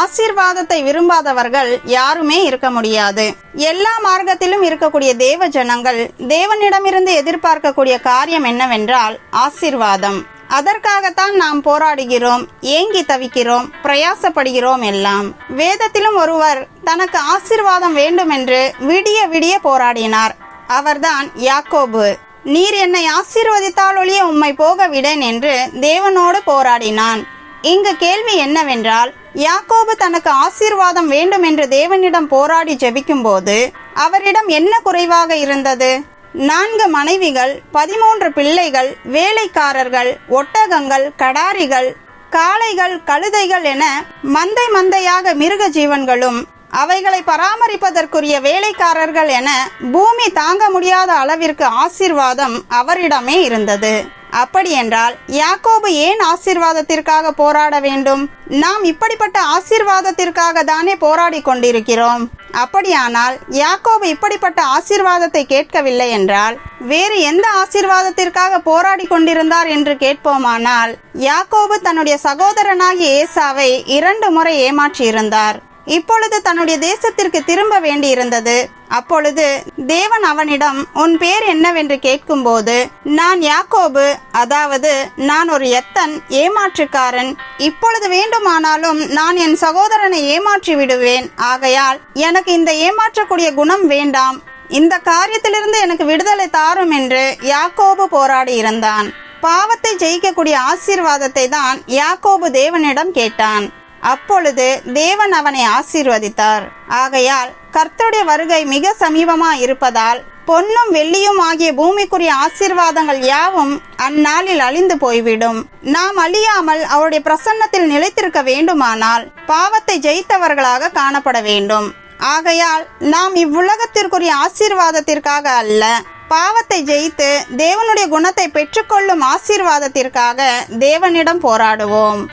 ஆசீர்வாதத்தை விரும்பாதவர்கள் யாருமே இருக்க முடியாது. எல்லா மார்க்கத்திலும் இருக்கக்கூடிய தேவ ஜனங்கள் தேவனிடமிருந்து எதிர்பார்க்கக்கூடிய காரியம் என்னவென்றால் ஆசீர்வாதம். அதற்காகத்தான் நாம் போராடுகிறோம் ஏங்கி தவிக்கிறோம் பிரயாசப்படுகிறோம் எல்லாம். வேதத்திலும் ஒருவர் தனக்கு ஆசீர்வாதம் வேண்டும் என்று விடிய விடிய போராடினார். அவர்தான் யாக்கோபு. நீர் என்னை ஆசீர்வதித்தால் ஒழிய உம்மை போக விடேன் என்று தேவனோடு போராடினான். இங்கு கேள்வி என்னவென்றால் யாக்கோபு தனக்கு ஆசீர்வாதம் வேண்டும் என்று தேவனிடம் போராடி ஜெபிக்கும்போது அவரிடம் என்ன குறைவாக இருந்தது? நான்கு மனைவிகள் பதிமூன்று பிள்ளைகள் வேலைக்காரர்கள் ஒட்டகங்கள் கடாரிகள் காளைகள் கழுதைகள் என மந்தை மந்தையாக மிருக ஜீவன்களும் அவைகளை பராமரிப்பதற்குரிய வேலைக்காரர்கள் என பூமி தாங்க முடியாத அளவிற்கு ஆசீர்வாதம் அவரிடமே இருந்தது. அப்படியென்றால் யாக்கோபு ஏன் ஆசீர்வாதத்திற்காக போராட வேண்டும்? நாம் இப்படிப்பட்ட ஆசிர்வாதத்திற்காக தானே போராடி கொண்டிருக்கிறோம். அப்படியானால் யாக்கோபு இப்படிப்பட்ட ஆசிர்வாதத்தை கேட்கவில்லை என்றால் வேறு எந்த ஆசிர்வாதத்திற்காக போராடி கொண்டிருந்தார் என்று கேட்போமானால் யாக்கோபு தன்னுடைய சகோதரனாகிய ஏசாவை இரண்டு முறை ஏமாற்றியிருந்தார். இப்பொழுது தன்னுடைய தேசத்திற்கு திரும்ப வேண்டியிருந்தது. அப்பொழுது தேவன் அவனிடம் உன் பேர் என்னவென்று கேட்கும்போது நான் யாக்கோபு அதாவது நான் ஒரு எத்தன் ஏமாற்றுக்காரன். இப்பொழுது வேண்டுமானாலும் நான் என் சகோதரனை ஏமாற்றி விடுவேன். ஆகையால் எனக்கு இந்த ஏமாற்றக்கூடிய குணம் வேண்டாம். இந்த காரியத்திலிருந்து எனக்கு விடுதலை தாரும் என்று யாக்கோபு போராடி இருந்தான். பாவத்தை ஜெயிக்கக்கூடிய ஆசீர்வாதத்தை தான் யாக்கோபு தேவனிடம் கேட்டான். அப்பொழுது தேவன் அவனை ஆசீர்வதித்தார். ஆகையால் கர்த்தருடைய வருகை மிக சமீபமா இருப்பதால் பொன்னும் வெள்ளியும் ஆகிய பூமிக்குரிய ஆசீர்வாதங்கள் யாவும் அந்நாளில் அழிந்து போய்விடும். நாம் அழியாமல் அவருடைய பிரசன்னத்தில் நிலைத்திருக்க வேண்டுமானால் பாவத்தை ஜெயித்தவர்களாக காணப்பட வேண்டும். ஆகையால் நாம் இவ்வுலகத்திற்குரிய ஆசீர்வாதத்திற்காக அல்ல பாவத்தை ஜெயித்து தேவனுடைய குணத்தை பெற்றுக்கொள்ளும் ஆசீர்வாதத்திற்காக தேவனிடம் போராடுவோம்.